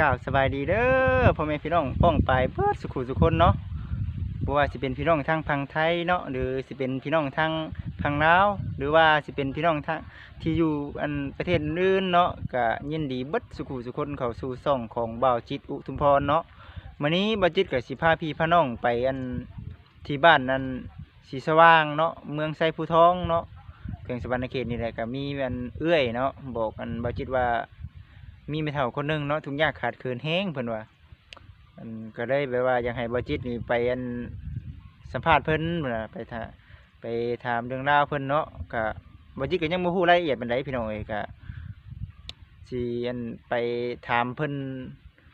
กล่าวสบายดีเด้อพ่อแม่พี่น้องป้องไปเพื่อสุขุสุคนเนาะบ่ว่าสิเป็นพี่น้องทางพังไทยเนาะหรือสิเป็นพี่น้องทางพังลาวหรือว่าสิเป็นพี่น้องทางที่อยู่อันประเทศอื่นเนาะก็ยินดีเบิดสุขุสุคนเข้าสู่ช่องของบ่าวจิตอุทุมพรเนาะมื้อนี้บ่าวจิตก็สิพาพี่พาน้องไปอันที่บ้านนั้นสีสว่างเนาะเมืองไซภูทองเนาะเพียงสวรรณเขตนี่แหละก็มีอันเอื้อยเนาะบอกกันบ่าวจิตว่า มีแม่เฒ่าคนหนึงเนาะทุกอย่างขาดเคินแห้งเพิ่นว่าอันก็ได้แบบว่าอยากให้บ่จิตนี่ไปอันสัมภาษณ์เพิ่นนะไปถาไปถามเรื่องราวเพิ่นเนาะก็บ่จิตก็ยังบ่ฮู้รายละเอียดปานใดพี่น้องเอ้ยก็สิอันไปถามเพิ่น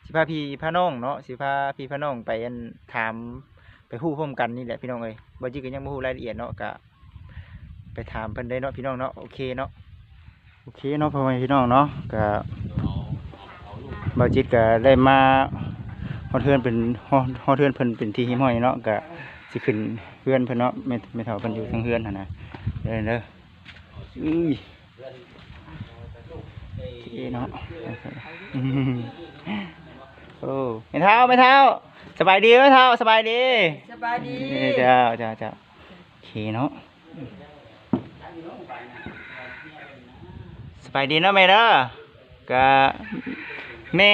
สิพาพี่พาน้องเนาะสิพาพี่พาน้องไปอันถามไปฮู้พร้อมกันนี่แหละพี่น้องเอ้ยบ่จิตก็ยังบ่ฮู้รายละเอียดเนาะก็ไปถามเพิ่นได้เนาะพี่น้องเนาะโอเคเนาะโอเคเนาะพ่อแม่พี่น้องเนาะก็ บาจิตก็ได้มาฮอดเทือนเป็นฮอดฮอดเทือนเพิ่นเป็นที่หิมห้อยเนาะก็สิขึ้นเฮือนเพิ่นเนาะไม่ไม่เท่าเพิ่นอยู่ทางเฮือนหั่นน่ะเด้อเด้ออุ้ยเท่เนาะอืมโอ้ไม่เท่าไม่เท่าสบายดีไม่เท่าสบายดีสบายดีเอ้ยเจ้าเจ้าเจ้าโอเคเนาะสบายดีเนาะแม่เด้อก็ แม่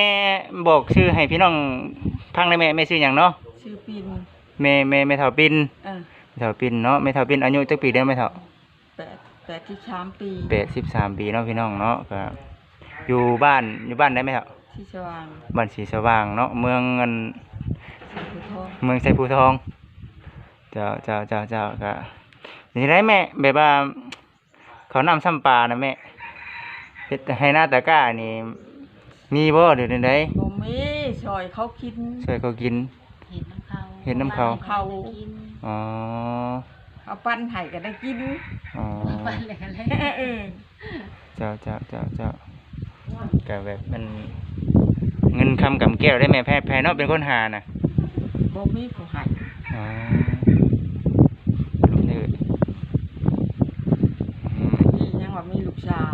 บอกชื่อให้พี่น้องพังได้แม่แม่ชื่อหยังเนาะชื่อปินแม่แม่แม่เฒ่าปินเออแม่เฒ่าปินเนาะแม่เฒ่าปินอายุจักปีเด้อแม่เฒ่าแปดแปดที่สามปี83ปีเนาะพี่น้องเนาะก็อยู่บ้านอยู่บ้านได้ไหมเฒ่าที่สว่างบ้านสีสว่างเนาะเมืองเงินสีพุทโธเมืองไซภูทองเจ้าเจ้าเจ้าเจ้าก็นี่ได้แม่แบบว่าเขานำซ้ำปลานะแม่เฮ็ดให้หน้าตะกร้านี่ มีบ่เดี๋ยวนี้ได้บ่มีซอยเขากินช่วยเขากิน เห็นน้ำเขาเห็นน้ำเขาเขา กินอ๋อเอาปั้นให้ก็ได้กินอ๋อไปเลยกันเลยเออเจ้าเจ้าเจ้าเจ้าก็แบบมันเงินคำกำแก้วได้แม่แพ้แพ้เนาะเป็นคนหาน่ะบ่มีผู้ให้อ๋อนี่อืมนี่ยังว่ามีลูกสาว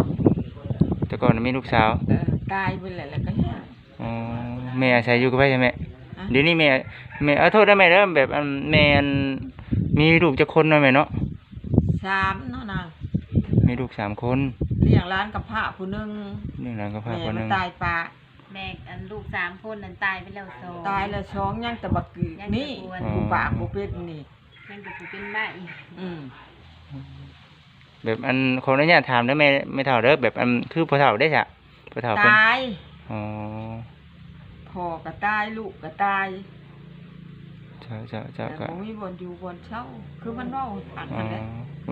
แต่ก่อนมีลูกสาว เออ ตายไปแล้วแล้วก็เนี่ยอ๋อแม่อาศัยอยู่กับไผใช่ไหมอะเดี๋ยวนี้แม่แม่เอาโทษได้ไหมเด้อแบบอันแม่อันมีลูกจะคนหน่อยไหมเนาะสามเนาะนางมีลูกสามคนเลี้ยงร้านกับพระผู้หนึงหนึ่งหลังก็พาแม่คนหมันนึ่งตายปะแม่อันลูกสามคนนั้นตายไปแล้วสองตายแล้วสองยังแต่บักกึกยังนี่แต่กวนผู้ปากผู้เป็ดนี่ยังจะถูกเป็นใบอืมแบบอันขออนุญาตถามได้ไหมไม่เท่าเด้อแบบอันคือพ่อเฒ่าได้จ้ะ พ่อเฒ่าเป็นตายอ๋อพ่อก็ตายลูกก็ตายเจ้าเจ้าเจ้าแต่ก็บ่มีบนอยู่บนเช่าคือมันเว้าผังอ๋อนั่นแหละ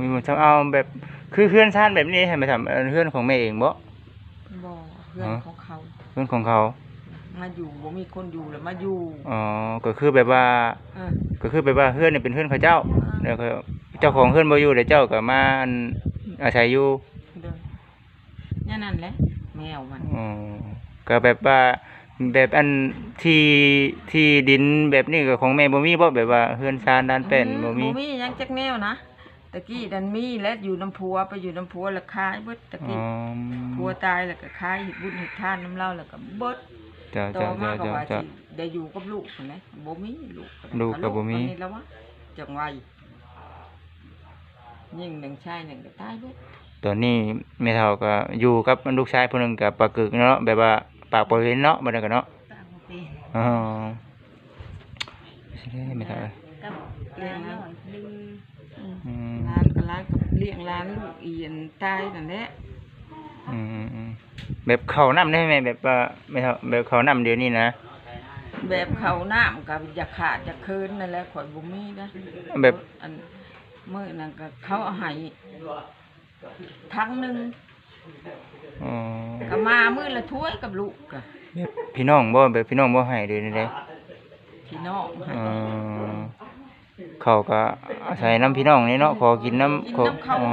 มีหมดเจ้าเอาแบบคือเพื่อนชาติแบบนี้ให้มาทำเอ่อเพื่อนของแม่เองบ่บ่เพื่อนอ๋อของเขาเพื่อนของเขามาอยู่บ่มีคนอยู่แล้วมาอยู่อ๋อก็คือแบบว่า เออ ก็คือแบบว่าเพื่อนนี่เป็นเพื่อนเขาเจ้าอ่า แล้วก็เจ้าของเพื่อนบ่อยู่เดี๋ยวเจ้าก็มาอันอาศัยอยู่เด้อเนี่ยนั่นแหละ แมวมันอ๋อก็แบบว่าแบบอันที่ที่ดินแบบนี้ก็ของแม่บ่มีบ่แบบว่าเฮือนซานด้านเป็นบ่มีบ่มีหยังจักแนวนะตะกี้ดันมีและอยู่น้ำพัวไปอยู่น้ำพัวแล้วขายเบิดตะอ๋กี้อพัวตายแล้วก็ขายเฮ็ดบุญเฮ็ดทานน้ำเหล้าแล้วก็เบิดเจ้าต่อเจ้ามาเจ้าก็เจ้าว่าเจ้าสิได้อยู่กับลูกพุ่นแหละบ่มีลูกลูกก็บ่มีลูปานนี้แล้ววะจังไวยิ่งหนึ่งชายหนึ่งก็ตายเบิด ตอนนี้แม่เฒ่าก็อยู่กับลูกชายผู้หนึงกับปากกึกเนาะแบบว่าปากบ่เห็นเนาะบ่ได้กันเนาะปากบ่เป็นอ๋อสิได้แม่เฒ่าเอ้ยกับหลานน้อยหนึงอืมอืมร้านก็ร้านกับเลี้ยงร้านลูกเอียนตายนั่นแหละอืมอืมอืมแบบเขาน้ำได้ไหมแบบว่าไม่เท่าแบบเขาน้ำเดี๋ยวนี้นะแบบเขาน้ำกับอยากขาดอยากคืนนั่นแหละข่อยบ่มีนะแบบอันมื้อนั้นก็เขาเอาให้ ทั้งหนึงอ๋อก็มามื้อละถ้วยกับลูกก็แบบพี่น้องบ่แบบพี่น้องบ่ให้เดี๋ยวนี้เด้พี่น้องให้อ๋อเขาก็อาศัยน้ำพี่น้องนี่เนาะขอกินน้ำขออ๋อ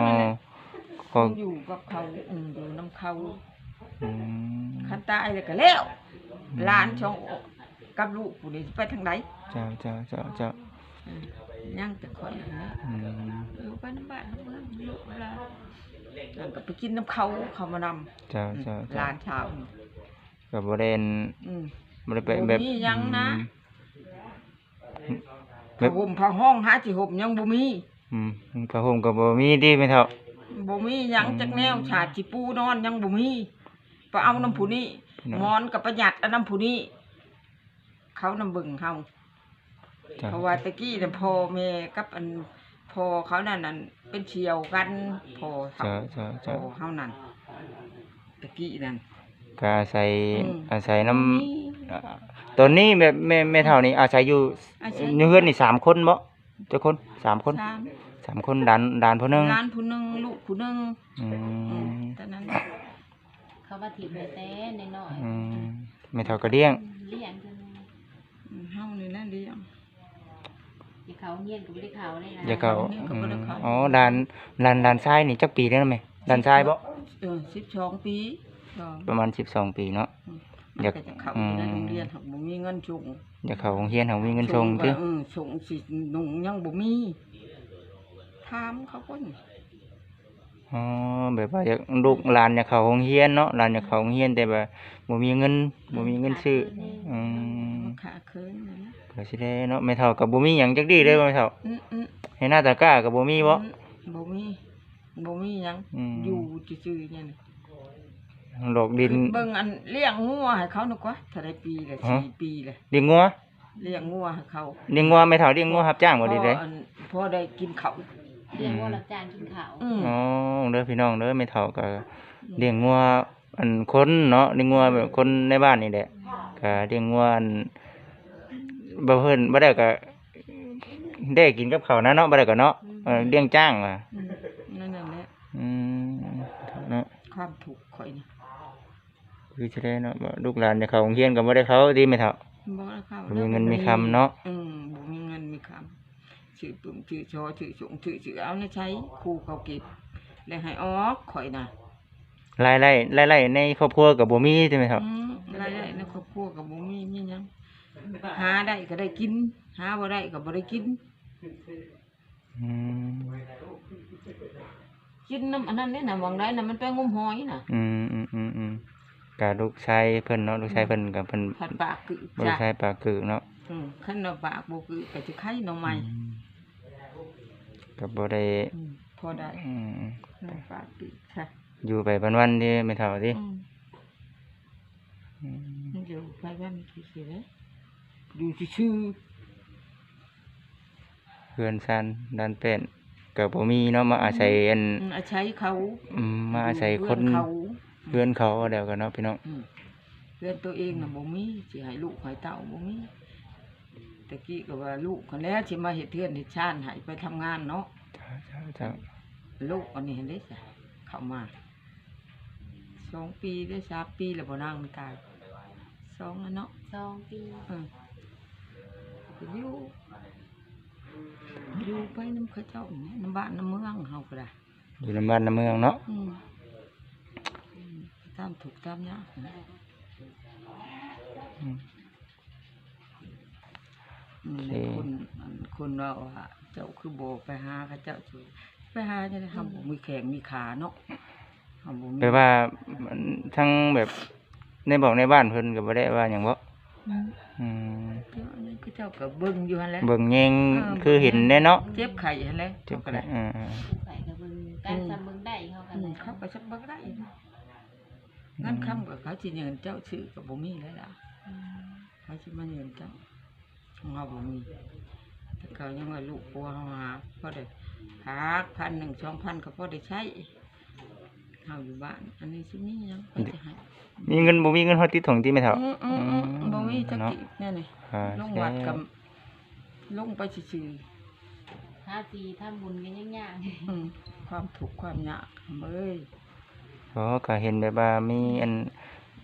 ขออยู่กับเขาอืมอยู่น้ำเขาอืมคันตายแล้วก็แล้วหลานช่องกับลูกผู้นี้สิไปทางไหนเจ้าเจ้าเจ้าเจ้าอืมยังแต่คนนั้นนะอืม อยู่ไปน้ำบ้านน้ำเมืองลูกเวลา แล้วก็ไปกินน้ำเขาเขามานำเจ้าเจ้าหเจ้าลานชาวนี่ก็ก็บ่ได้อันอืมบ่ได้ไปบ่แบบมีหยังนะอืมแบผ้าบห่มผ้าห้องหาสิห่มยังบ่มีอืมผ้าห่มก็บ่มีติแม่เฒ่า บ่มีหยังจักแนวชาติสิปูนอนยังบ่มีไปเอาน้ำผู้นี้เนาะหมอนก็ประหยัดเอาน้ำผู้นี้เขานำเบิ่งเฮาจ้ะเพราะว่าตะกี้น่ะพ่อแม่กับอัน พ่อเขานั่นนั่นเป็นเชียวกันพ่อเขาจ้ะจ้ะพ่จ้ะอเฮานั่นตะกี้นั่น ก็อาศัยอืม อาศัยน้ำบ่มีอ่าตอนนี้แม่แม่แม่เฒ่านี่อาศัยอยู่อาศัยในเฮือนนี่สามคนบ่เจ้าคนสามคนสามสามคนดานดานผู้หนึงหลานผู้หนึงลูกผู้หนึงอือืมมตอนนั้นเขาว่าถิ่มไปแต่น้อยอืมแม่เฒ่าก็เลี้ยงๆเลี้ยงจน อืมเฮานี่นั่นเดียว อย่าเขาเงียนก็บ่ได้เขาเลยนะอย่าเขาเลี้ยงก็อืบ่มได้เข้าอ๋อดานดานดานซ้ายนี่จักปีแล้วนะแม่ดานซ้ายบ่เออ12ปีก็ประมาณ12ปีเนาะ มันอยากก็จะเข้าอยู่ในอืมโรงเรียนหักบ่มีเงินส่งอยากเข้าโรงเรียนเฮามีเงินส่งติก็เออส่งสินุ่งยังบ่มีถามเขาก่อนอ๋อแบบว่าอยากลูกหลานอยากเข้าโรงเรียนเนาะหลานอยากเข้าโรงเรียนแต่ว่าบ่มีเงินบ่มีเงินซื้ออืมมาขา คืนนั่นนะก็สิได้เนาะแม่เฒ่าก็บ่มีหยังจักดีเลยแม่เฒ่าอืมอืมให้หน้าตะกร้าก็บ่มีบ่อืมบ่มีบ่มีหยังอืมอยู่ซื่อๆเนี่ยนะหลอกดิน เบิ่งอันเลี้ยงงัวให้เขานึกว่าเท่าไรปีละฮะสี่ปีละเลี้ยงงัวเลี้ยงงัวให้เขาเลี้ยงงัวแม่เฒ่าเลี้ยงงัวรับจ้างบ่ดีเด้พออันพอได้กินเขาวเลี้ยงว่ารับจ้างกินข้าวอืมอ๋อเด้อพี่น้องเด้อแม่เฒ่าก็เลี้ยงงัวอันคนเนาะเลี้ยงงัวแบบคนในบ้านนี่แหละก็เลี้ยงงัวอัน บ่เพิ่นบ่ได้ก็ได้กินกับข้าวนะเนาะบ่ได้ก็เนาะเออเลี้ยงจ้างว่ะอืมนั่นนั่นแหละอืมเนาะความถูกข์ข่อยนี่คือสิได้เนาะบ่ลูกหลานจะเข้าโรงเรียนก็บ่ได้เข้าติแม่เฒ่าบ่ได้เข้าบ่มีเงินมีคำเนาะอืมบ่มีเงินมีคำชื่อปุ่มชื่อชอชื่อสงชื่อชื่อเอานะใช้ครูเขาเก็บแล้วให้ออกข่อยน่ะ รายได้รายได้ในครอบครัวก็บ่มีใช่ไหมครับอืมรายได้ในครอบครัวก็บ่มีมีหยัง หาได้ก็ได้กิน หาบ่ได้ก็บ่ได้กิน อืมกินน้ำอันนั้นเนี่ยน่ะหวังได้น่ะมันไปงมหอยน่ะอืมอืมอืมอืมกะลูกชายเพิ่นเนาะลูกชายเพิ่นก็เพิ่นผัดปากกึบ่ได้จ้ะใช้ปากคือเนาะอืมคันว่าปากบ่กึก็จะไข่หน่อไม้อืมก็บ่ได้อืมพอได้อืมน้ำปากกึค่ะอยู่ไปวันๆที่ไม่เท่าติอืมอืม มันอยู่ไปบ้านที่สิเลย อยู่ซื่อเพื่อนซันด้านเป็นก็บ่มีเนาะมาอาศัยอันๆอืมอาศัยเขาอืมมาอาศัยคนเพื่อนเขาเพื่อนเขาแล้วกันเนาะพี่น้องอืมเพื่อนตัวเองน่ะบ่มีสิให้ลูกให้เต้าบ่มีตะกี้ก็ว่าลูกคนแล้วสิมาเฮ็ดเทือนเฮ็ดชาติให้ไปทำงานเนาะ จ้าจ้าลูกอันนี้เห็นได้จ้ะเข้ามาสองปีได้สามปีแล้วบ่นางมันตายสองแล้วเนาะสองปีเออก็ อยู่อยู่ไปน้ำเข้าเจ้าเนี่ยน้ำบ้านน้ำเมืองเฮาก็ได้อยู่ในบ้านในเมืองเนาะอืมอืมตามถูกตามยากนะอืมอืมโอเคคนอันคนเราว่าเจ้าคือโบไปหาเขาเจ้าช่วยไปหาจะได้ทำบ่มีแขงมีขาเนาะทำบ่มี แปลว่ามันทั้งแบบในบอกในบ้านเพิ่นก็บ่ได้ว่าหยังบ่ อืมอืมเจ้าอันนั้นก็เจ้าก็เบิ่งอยู่หั่นแหละ เบิ่งแยงเออ คือเห็นแน่เนาะเจ็บไข่หั่นแหละเจ็บก็ไข้ได้อ่าผู้ใส่กับมึงการจำมึงได้เขากันอืเลมยเขาก็สักบักได้นะงั้นคำกับเขาสิเงินเจ้าชื่อก็บ่มีแล้วล่ะ อืมเขาสิมาเงินเจ้าของเราบ่มีแต่เขายังว่าลูกปัวเฮาหาพอได้พักพันหนึ่งสองพันก็พอได้ใช้ เฮาอยู่บ้าน อันนี้สิมีหยังไปจะให้ๆมีเงินบ่มีเงินฮอดติดถุงติแม่เฒ่าอืมอืมอืมบ่มีจักเนาะกิแน่นี่อ่าลงวัดกับลงไปซื่อถ้าสีทำบุญกันยังยากๆอืมความทุกข์ความยากเอ้ยอ๋อก็เห็นแบบว่ามีอัน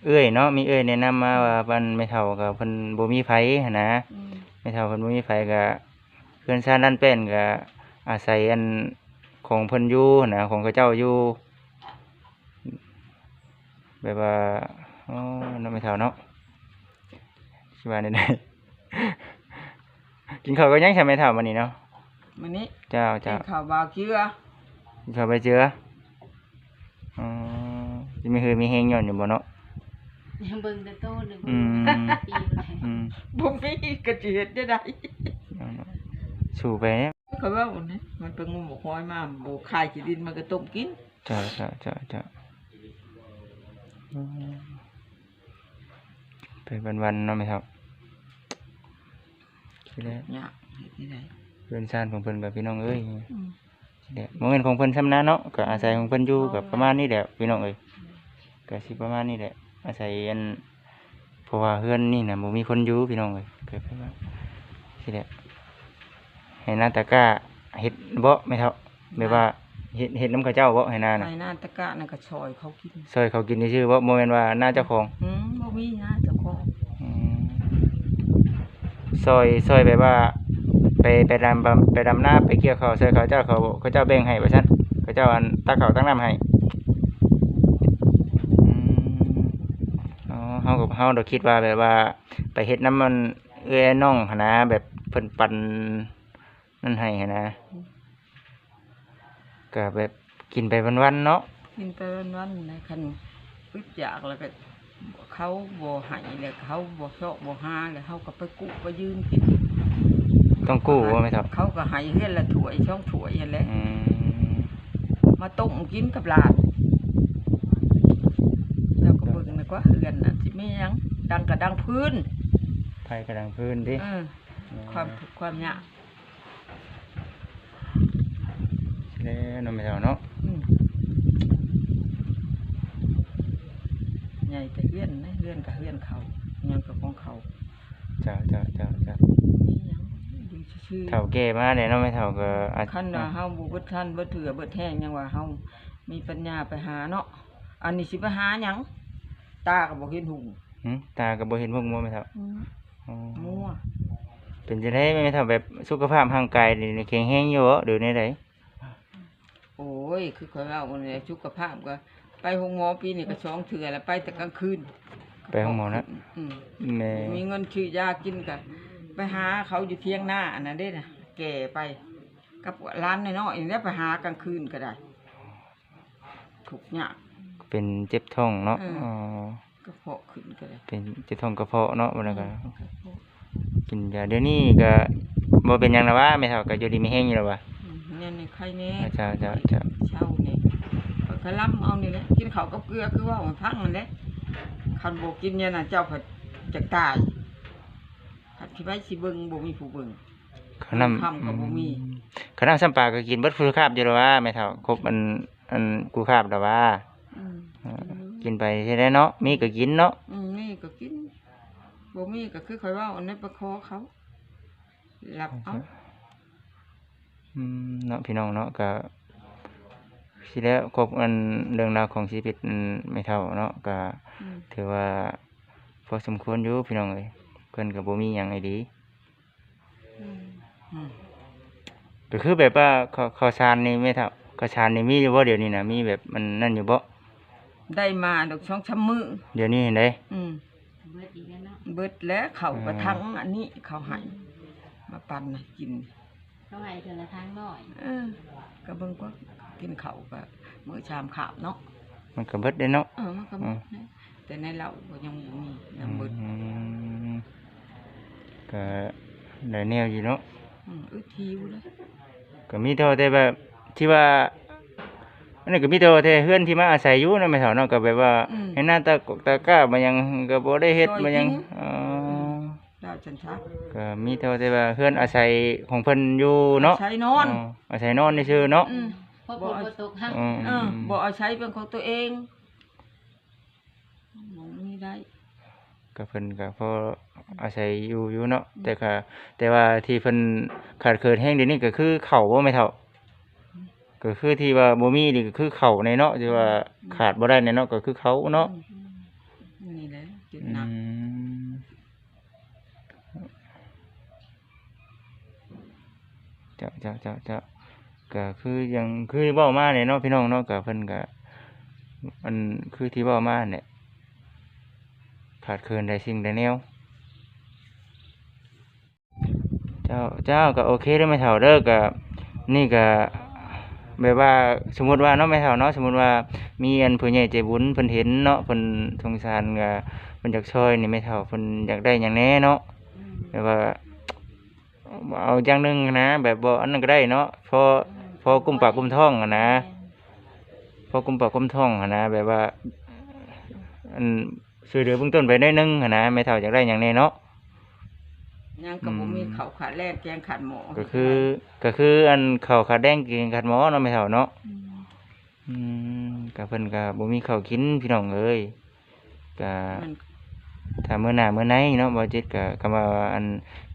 เอื้อยเนาะมีเอื้อยแนะนำมาว่าเพิ่นแม่เฒ่าก็เพิ่นบ่มีไผหันนะ อืมแม่เฒ่าเพิ่นบ่มีไผก็เพื่อนชาติด้านเป็นก็อาศัยอันของเพิ่นอยู่หั้นนะของเขาเจ้าอยู่ แบบว่าอ๋อเนาะแม่เฒ่าเนาะสิว่าได้ไดกินข้าวก็ยังใช่แม่เฒ่ามื้อนี้เนาะมื้อนี้เจ้ากิเจ้านข้าวบาวเกลือกินข้าวไปเจืออ๋อสิมีหือมีแฮงย้อนอยู่บ่เนาะยังเบิ่งแต่โตหนึ่งอืมปีไปอืมบ่มีกระจิเฮ็ดได้ได้เอาเนาะสู่ไปเนี่ยเขาว่าวันนี้มันเป็นงูบกห้อยมาบ่คายขี้ดินมันก็ต้มกินจ้าจ้าจ้าจ้าอืม ไปวันๆเนาะไหมครับทีแรกยากเฮ็ดที่ไหนเพื่อนชานของเพิ่นกับพี่น้องเอ้ยอืมเดี๋ยวโมเมนต์ของเพิ่นซ้ำนะเนาะก็อาศัยของเพิ่นอยู่กับประมาณนี้แหละพี่น้องเอ้ยก็สิประมาณนี้แหละ อาศัยอันเพราะว่าเฮือนนี่น่ะบ่มีคนอยู่พี่น้องเอ้ยก็แปลว่าสิแหละให้หน้าตะกร้าเฮ็ดบ่แม่เฒ่าแบบว่า เฮ็ดเฮ็ดน้ำข้าวเจ้าบ่ให้หน้าน่ะไอ้หน้าตะกะนั่นก็ซอยเขากินซอยเขากินซื่อๆบ่บ่แม่นว่าหน้าเจ้าของอืมบ่มีนะเจ้าของอืมซอยซอยแบบว่า ไปไปดำบำไปดำหน้าไปเกี่ยวข้าวซอยเขาเจ้าเขาเขาเจ้าแบ่งให้ว่าซั่นเขาเจ้าอันตักข้าวตักน้ำให้อืมอ๋อเฮากับเฮาเราคิดว่าแบบว่า ไปเฮ็ดน้ำมันเอื้อยน้องหั้นนะแบบเพิ่นปันนั่นให้หั้นนะ ก็แบบกินไปวันๆเนาะกินไปวันๆนะคันอึดอยากแล้วก็เขาบ่ให้แล้วเขาบ่ชอบบ่หาแล้วเขาก็ไปกุไปยืมกินต้องกู้ว่าไหมครับเขาก็ให้เฮือนละถ้วยช่องถ้วยนั่นแหละอืมมาต้มกินกับหลานแล้วก็เบิ่งนะว่าเฮือนน่ะสิมีหยังดังก็ดังพื้นไผกระดังพื้นดิเออความทุกข์ความยาก แล้วเนาะไม่เท่าเนาะอืมใหญ่แต่เฮือนนะเฮือนกับเฮือนเขาหยังกับของเขาเจ้าเจ้าเจ้าเจ้ามีหยังอยู่ซื่อๆเฒ่าแก่มาเนี่ยเนาะไม่เท่าก็อาจคันว่าเฮาบ่เบิดทันเบิดเถื่อเบิดแห้งยังว่าเฮามีปัญญาไปหาเนาะอันนี้สิไปหาหยังตาก็บ่เห็นหุงหึตาก็บ่เห็นพวกมัวไม่เท่าอืมอ๋อมั่วเป็นจังได๋ไม่เท่าแบบสุขภาพร่างกายนี่แข็งแรงอยู่บ่หรือในใดโอ้ย คือข่อยว่าวันนี้สุขภาพก็ ไปโรงหมอปีนี้ก็สองเถื่อแล้วไปแต่กลางคืนไปห้องหมอนะอืมแม่มีเงินซื้อยากินกันไปหาเขาอยู่เที่ยงหน้าอันนั้นเด้น่ะแก่ไปกับร้านน้อยๆนี่แหละไปหากลางคืนก็ได้ถูกยากเป็นเจ็บท้องเนาะอืมอ๋อกระเพาะขึ้นก็ได้เป็นเจ็บท้องกระเพาะเนาะบ่แล้วก็กระเพาะกินยาเดี๋ยวนี้ก็บ่เป็นหยังแล้วว่าไม่เท่าก็อยู่ดีมีแห้งอยู่แล้วว่าอืม เนี่ยในไข่แน่เจ้าเจ้าเจ้าเช่าเนี่ยข้อยก็ล้ำเอานี่แหละกินข้าวกับเกลือคือว่ามันพังนั่นแหละคันบ่กินเนี่ยน่ะเจ้าผัดจะตายคันสิไปสิเบิ่งบ่มีผู้เบิ่งขนมคำก็บ่มีขนมซ้ำปลาก็กินเบิดฟูคาบอยู่แล้วว่าไม่เท่าครบอันอันกูคาบแล้วว่าอืมเออกินไปใช่ได้เนาะมีก็กินเนาะอืมนี่ก็กินบ่มีก็คือข่อยว่าอันนั้นไปขอเขาหลับเอาอืม เนาะพี่น้องเนาะก็สิแล้วครบอันเรื่องราวของชีวิตอันไม่เท่าเนาะก็อืมถือว่าพอสมควรอยู่พี่น้องเอ้ยเพิ่นก็บ่มีหยังไอ้ดีอืมก็คือแบบว่าข้าวข้าวสารนี่ไม่เท่าข้าวสารนี่มีอยู่บ่เดี๋ยวนี้นะมีแบบมันนั่นอยู่บ่ได้มาดอกช่องช้ำมือเดี๋ยวนี้เห็นได้อืมเบิดอีกแล้วเนาะเบิดแล้วเขากระอืมทังอันนี้เขาให้มาปั่นให้กิน เขาให้เทื่อละทางน้อยเออก็เบิ่งว่ากินข้าวก็มื้อชามข้าวเนาะมันก็เบิดได้เนาะ เออมันก็หมดนะแต่ในเราก็ยังบ่มียังเบิดอืมก็ได้แนวอยู่เนาะ อืมอึดหิวเลย ก็มีเท่าแต่แบบที่ว่าอันนั้นก็มีแต่ว่าแต่เฮือนที่มาอาศัยอยู่นั่นไม่เท่าเนาะก็แบบว่าให้หน้าตากกตากร้ามันยังก็บ่ได้เฮ็ดมันยังอ๋อดาวจั นทราก็มีเท่าแต่ว่าเฮือนอาศัยของเพิ่นอยู่เนาะใช้นอนอ๋ออาศัยนอนซื่อๆเนาะอืมพอฝนบ่ตกห้างอืมเออบ่เอาใช้เป็นของตัวเองบ่มีได้ ก็เพิ่นก็พออาศัยอยู่อยู่เนาะแต่ก็แต่ว่าที่เพิ่นขาดเคินแห้งเดี๋ยวนี้ก็คือข้าวบ่แม่เท่า ก็คือที่ว่าบ่มีนี่ก็คือข้าวในเนาะที่ว่าขาดบ่ได้ในเนาะก็คือเขาเนาะนี่แหละจุด อื หนัก มเจ้าเจ้าเจ้าเจ้าก็คือยังคือเว้ามาเนี่ยเนาะพี่น้องเนาะก็เพิ่นก็มันคือที่เว้ามาเนี่ยขาดเคินได้สิ่งใดแนวเจ้าเจ้าก็โอเคได้อไม่เท่าเด้อก็นี่ก็แบบว่าสมมุติว่าเนาะไม่เท่าเนาะสมมุติว่ามีอันผู้ใหญ่ใจบุญเพิ่นเห็นเนาะเพิ่นสงสารก็พิ่นอยากช่วยนี่แม่เฒ่าเพิ่นอยากได้หยังแหน่เนาะอืมแบบว่า เอาอย่างหนึงนะแบบบ่อันนั้นก็ได้เนาะพอพอกุมปากกุมท้องอะนะพอกุมปากกุมท้องหั้นนะแบบว่าอันช่วยเหลือเบื้องต้นไปได้นึงหั้นนะแม่เฒ่าอยากได้หยังแหน่เนาะยังก็บ่มีข้าวขาดแลกแกงขาดหมอก็คือ ก็คืออันข้าวขาแดงกินขาดหมอเนาะแม่เฒ่าเนาะอืมอืมก็เพิ่นก็บ่มีข้าวกินพี่น้องเอ้ยก็มัน ถ้ามื้อหน้ามื้อไหนเนาะบ่จิตก็คำว่าอัน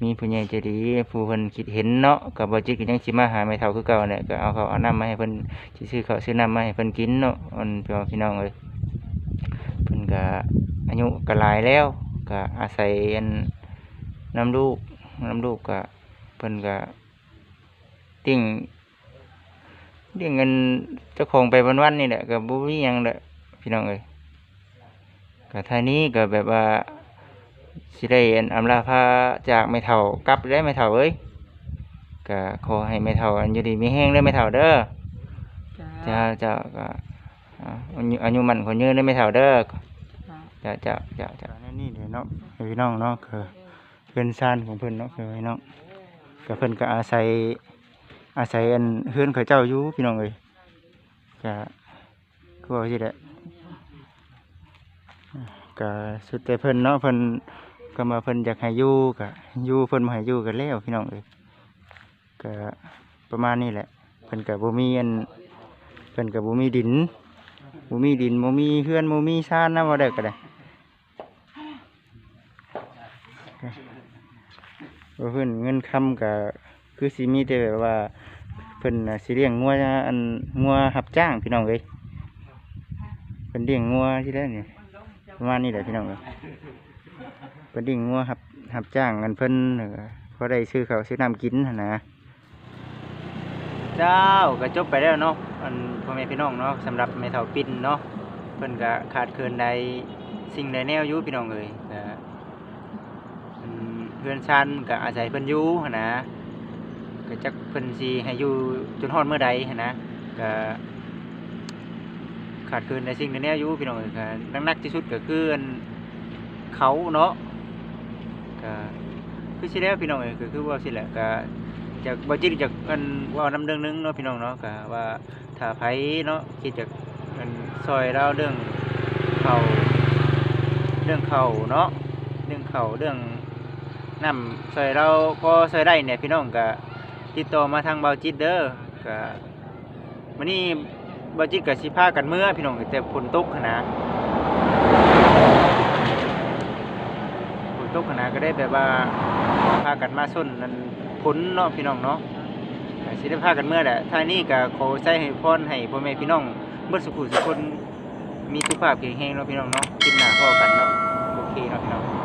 มีผู้ใหญ่ใจดีผู้เพิ่นคิดเห็นเนาะก็บ่จิตก็ยังสิมาหาแม่เฒ่าคือเก่าแหละก็เอาข้าวเอาน้ำมาให้เพิ่นสิซื้อข้าวซื้อน้ำมาให้เพิ่นกินเนาะอันพี่น้องพี่น้องเอ้ยเพิ่นก็อายุก็หลายแล้วก็อาศัยอันน้ำลูกน้ำลูกก็เพิ่นก็ติ้งเรียกเงินเจ้าของไปวันๆนี่แหละก็บ่มีหยังแหละพี่น้องเอ้ย ก็ท่านี้ก็แบบว่าสิได้อันอำลาพาจากไม่เท่ากลับได้ไม่เท่าเอ้ยก็ขอให้ไม่เท่าอันอยู่ดีมีแห้งได้ไม่เท่าเด้อจ้าเจ้าเจ้าก็อ่าอายุอายุมันคนยืนได้ไม่เท่าเด้อจ้าเจ้าเจ้าเจ้าเจ้านี่เด้เนาะพี่น้องเนาะคือเพื่อนซ่านของเพิ่นเนาะคือพี่น้องก็เพิ่นก็อาศัยอาศัยอันเฮือนเขาเจ้าอยู่พี่น้องเอ้ยก็คือว่าสิแหละ ก็สุดแต่เพิ่นเนาะเพิ่นก็มาเพิ่นอยากให้อยู่ก็อยู่เพิ่นบ่ให้อยู่กันแล้วพี่น้องเอ้ยก็ประมาณนี้แหละเพิ่นก็บ่มีอันเพิ่นก็บ่มีดินบ่มีดินบ่มีเฮือนบ่มีชานนะบ่ได้ก็ได้ก็เพิ่นเงินคำก็คือสิมีแต่แบบว่าเพิ่นสิเลี้ยงงัวอันงัวรับจ้างพี่น้องเอ้ยเพิ่นเลี้ยงงัวที่ได้นี่ ประมาณนี้แหละพี่น้องเอ้ยเพิ่นดิ่งงัวหับหับจ้างกันเพิ่นเออพอได้ซื้อเขาซื้อน้ำกินนะเจ้าก็จบไปแล้วเนาะอันพ่อแม่พี่น้องเนาะสำหรับแม่เฒ่าปิ่นเนาะเพิ่นก็ขาดเคินใดสิ่งใดแนวยู่พี่น้องเอ้ยก็อืมเพื่อนชันก็อาศัยเพิ่นยู่นะก็จักเพิ่นสิให้อยู่จนฮอดเมื่อใดนนะก็ ขาดเกินในสิ่งในแนวอยู่พี่น้องเอ้ยก็นักนักที่สุดก็คืออันเขาเนาะก็คือสิแล้วพี่น้องก็คือว่าสิแหละก็จากบ่จิตจากอันว่านํเรื่องหนึงเนาะพี่น้องเนาะก็ว่าถ้าไผเนาะคิดจากอันซอยเราเรื่องเขาเรื่องเขาเนาะเรื่องเขาเรื่องน้ำซอยเราพอซอยได้เนี่ยพี่น้องก็ติดต่อมาทางเบาจิตเด้อก็มื้อนี้ บาจิตกับสิพากันเมื่อพี่น้องแต่ฝนตกหั้นนะฝนตกหั้นนะก็ได้แบบว่าพากันมาส้นนั่นฝนเนาะพี่น้องเนาะสิได้พากันเมื่อแหละท่านี้ก็ขอใช้ให้พรให้พ่อแม่พี่น้องเบิดสุขุสุคนมีสุขภาพแข็งแรงเนาะพี่น้องเนาะคิดหนาพ่อกันเนาะโอเคเนาะพี่น้อง